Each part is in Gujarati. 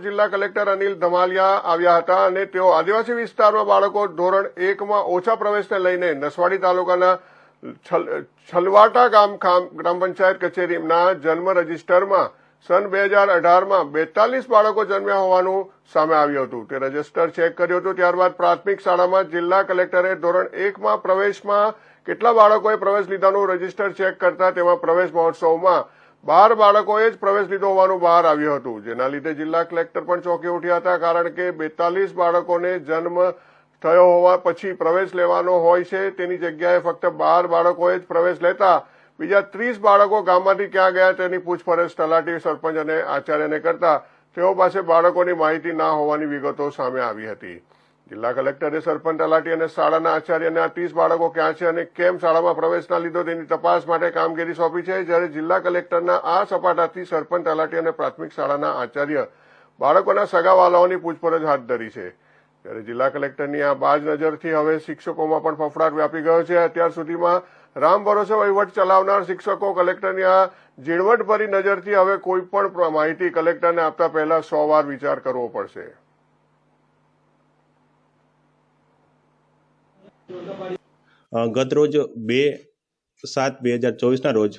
જિલ્લા કલેક્ટર અનિલ ધમાલિયા આવ્યા હતા અને તેઓ આદિવાસી વિસ્તારમાં બાળકો ધોરણ એકમાં ઓછા પ્રવેશને લઈને નસવાડી તાલુકાના છલ- છલવાટા ગામ ગ્રામ પંચાયત કચેરીના જન્મ રજિસ્ટરમાં સન બે હજાર અઢારમાં બેતાલીસ બાળકો જન્મ્યા હોવાનું સામે આવ્યું હતું. તે રજિસ્ટર ચેક કર્યું હતું. ત્યારબાદ પ્રાથમિક શાળામાં જિલ્લા કલેક્ટરે ધોરણ એકમાં પ્રવેશમાં કેટલા બાળકોએ પ્રવેશ લીધાનું રજિસ્ટર ચેક કરતા તેમાં પ્રવેશ મહોત્સવમાં બાર બાળકોએ જ પ્રવેશ લીધો હોવાનું બહાર આવ્યું હતું. જેના લીધે જિલ્લા કલેક્ટર પણ ચોંકી ઉઠ્યા હતા, કારણ કે બેતાલીસ બાળકોને જન્મ થયો હોવા પછી પ્રવેશ લેવાનો હોય છે. તેની જગ્યાએ ફક્ત બાર બાળકોએ જ પ્રવેશ લેતા બીજા ત્રીસ બાળકો ગામમાંથી ક્યાં ગયા તેની પૂછપરછ તલાટી સરપંચ અને આચાર્યને કરતા તેઓ પાસે બાળકોની માહિતી ના હોવાની વિગતો સામે આવી હતી. જિલ્લા કલેક્ટરે સરપંચ તલાટી અને શાળાના આચાર્યને આ ત્રીસ બાળકો ક્યાં છે અને કેમ શાળામાં પ્રવેશ ના લીધો તેની તપાસ માટે કામગીરી સોંપી છે. જ્યારે જિલ્લા કલેક્ટરના આ સપાટાથી સરપંચ તલાટી અને પ્રાથમિક શાળાના આચાર્ય બાળકોના સગાવાલાઓની પૂછપરછ હાથ ધરી છે. ત્યારે જિલ્લા કલેક્ટરની આ બાજ નજરથી હવે શિક્ષકોમાં પણ ફફડાટ વ્યાપી ગયો છે. અત્યાર સુધીમાં રામ ભરોસે વહીવટ ચલાવનાર શિક્ષકો કલેક્ટરની આ ઝીણવટભરી નજરથી હવે કોઈ પણ માહિતી કલેક્ટરને આપતા પહેલા સો વાર વિચાર કરવો પડશે. અ, ગત રોજ બે સાત બે હજાર ચોવીસના રોજ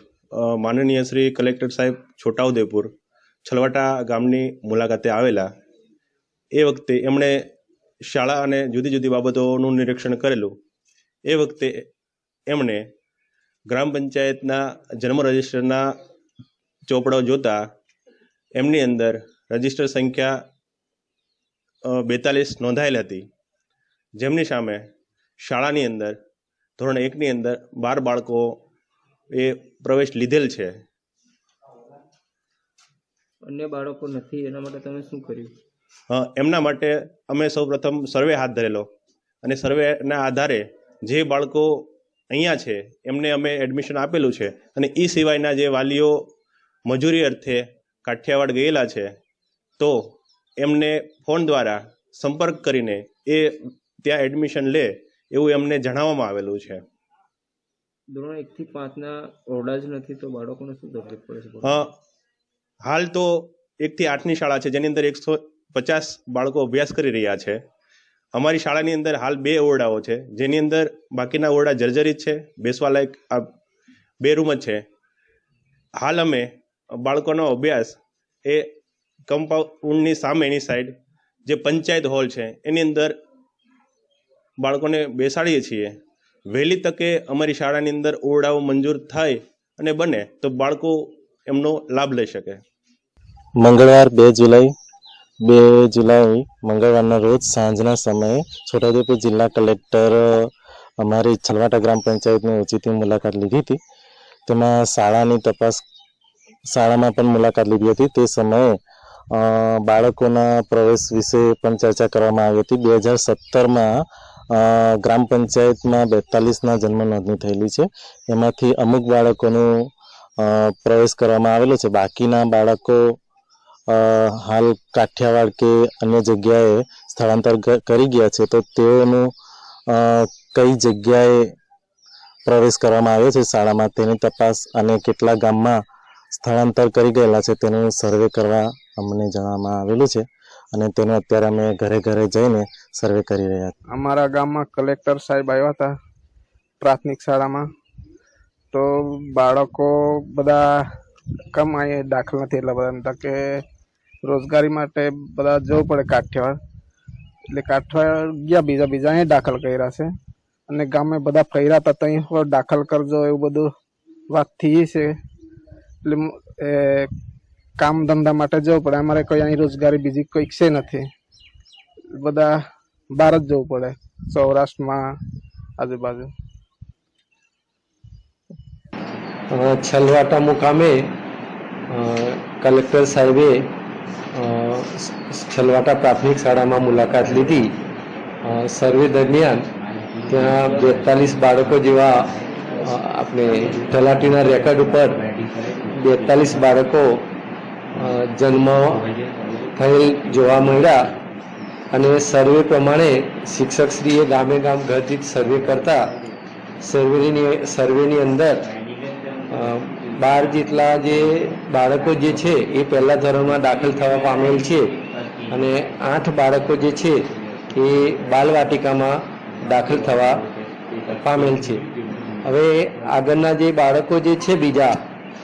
માનનીય શ્રી કલેક્ટર સાહેબ છોટાઉદેપુર છલવાટા ગામની મુલાકાતે આવેલા. એ વખતે એમણે શાળા અને જુદી જુદી બાબતોનું નિરીક્ષણ કરેલું. એ વખતે એમણે ગ્રામ પંચાયતના જન્મ રજિસ્ટરના ચોપડાઓ જોતા એમની અંદર રજિસ્ટર સંખ્યા બેતાલીસ નોંધાયેલ હતી. જેમની સામે શાળાની અંદર ધોરણ એકની અંદર બાર બાળકો એ પ્રવેશ લીધેલ છે. અન્ય બાળકો નથી એના માટે તમે શું કર્યું? એમના માટે અમે સૌપ્રથમ સર્વે હાથ ધરેલો. અને સર્વેના આધારે જે બાળકો અહીંયા છે એમને અમે એડમિશન આપેલું છે. અને એ સિવાયના જે વાલીઓ મજૂરી અર્થે કાઠિયાવાડ ગયેલા છે તો એમને ફોન દ્વારા સંપર્ક કરીને એ ત્યાં એડમિશન લે એવું એમને જણાવવામાં આવેલું છે. ધોરણ એક થી પાંચ ના ઓરડા જ નથી તો બાળકોને શું તકલીફ પડે છે? અ, હાલ તો એકથી આઠની શાળા છે જેની અંદર એકસો પચાસ બાળકો અભ્યાસ કરી રહ્યા છે. અમારી શાળાની અંદર હાલ બે ઓરડાઓ છે જેની અંદર બાકીના ઓરડા જર્જરિત છે બેસવા લાયક આ બે રૂમ જ છે. હાલ અમે બાળકોનો અભ્યાસ એ કમ્પાઉન્ડની સામેની સાઈડ જે પંચાયત હોલ છે એની અંદર બાળકોને બેસાડીએ છીએ. વહેલી તકે અમારી શાળાની અંદર ઓરડાઓ મંજૂર થાય અને બને તો બાળકો એમનો લાભ લઈ શકે. મંગળવાર બે જુલાઈ બે જુલાઈ મંગળવારના રોજ સાંજના સમયે છોટાઉદેપુર જિલ્લા કલેક્ટર, અમારી છલવાટા ગ્રામ પંચાયતની ઓચિતી મુલાકાત લીધી હતી. તેમાં શાળાની તપાસ, શાળામાં પણ મુલાકાત લીધી હતી. તે સમયે બાળકોના પ્રવેશ વિશે પણ ચર્ચા કરવામાં આવી હતી. બે હજાર સત્તરમાં ગ્રામ પંચાયતમાં બેતાલીસના જન્મ નોંધણી થયેલી છે. એમાંથી અમુક બાળકોનું પ્રવેશ કરવામાં આવેલો છે. બાકીના બાળકો હાલ કાઠિયાવાડ કે અન્ય જગ્યાએ સ્થળાંતર કરી ગયા છે, તો તેઓનું કઈ જગ્યાએ પ્રવેશ કરવામાં આવ્યો છે? શાળામાં તેની તપાસ અને કેટલા ગામમાં સ્થળાંતર કરી ગયેલા છે તેનું સર્વે કરવા અમને જણાવવામાં આવેલું છે. અને તેનો અત્યારે અમે ઘરે ઘરે જઈને સર્વે કરી રહ્યા હતા અમારા ગામમાં કલેક્ટર સાહેબ આવ્યા હતા પ્રાથમિક શાળામાં. તો બાળકો બધા કમ અહીંયા દાખલ નથી એટલા બધા કે રોજગારી માટે બધા જવું પડે કાઠિયાવાડ. એટલે કાઠિયાવાડ ગયા બીજા બીજા અહીં દાખલ કર્યા છે. અને ગામે બધા ફર્યા હતા ત્યાં દાખલ કરજો એવું બધું વાત થઈ છે. એટલે કામ ધંધા માટે જવું પડે. અમારે કોઈ અહીં રોજગારી બીજી કોઈ છે નથી. બધા બહાર જ જવું પડે. સૌરાષ્ટ્રમાં, આજુબાજુ. છલવાટા મુકામે કલેક્ટર સાહેબે છલવાટા પ્રાથમિક શાળામાં મુલાકાત લીધી. સર્વે દરમિયાન ત્યાં બેતાલીસ બાળકો જેવા આપણે તલાટીના રેકર્ડ ઉપર બેતાલીસ બાળકો જન્મ થયેલ જોવા મળ્યા અને સર્વે પ્રમાણે શિક્ષકશ્રીએ ગામે ગામ ઘરથી સર્વે કરતા સર્વેની સર્વેની અંદર બાર જેટલા જે બાળકો જે છે એ પહેલા ધોરણમાં દાખલ થવા પામેલ છે અને આઠ બાળકો જે છે એ બાલવાટિકામાં દાખલ થવા પામેલ છે. હવે આગળના જે બાળકો જે છે બીજા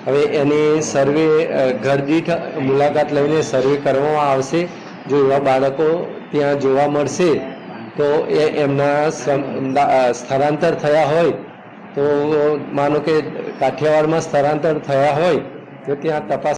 હવે એની સર્વે ઘરદીઠ ઘર દીઠ મુલાકાત લઈને સર્વે કરવામાં આવશે. જો એવા બાળકો ત્યાં જોવા મળશે, તો એ એમના સ્થળાંતર થયા હોય, તો માનો કે કાઠિયાવાડમાં સ્થળાંતર થયા હોય, તો ત્યાં તપાસ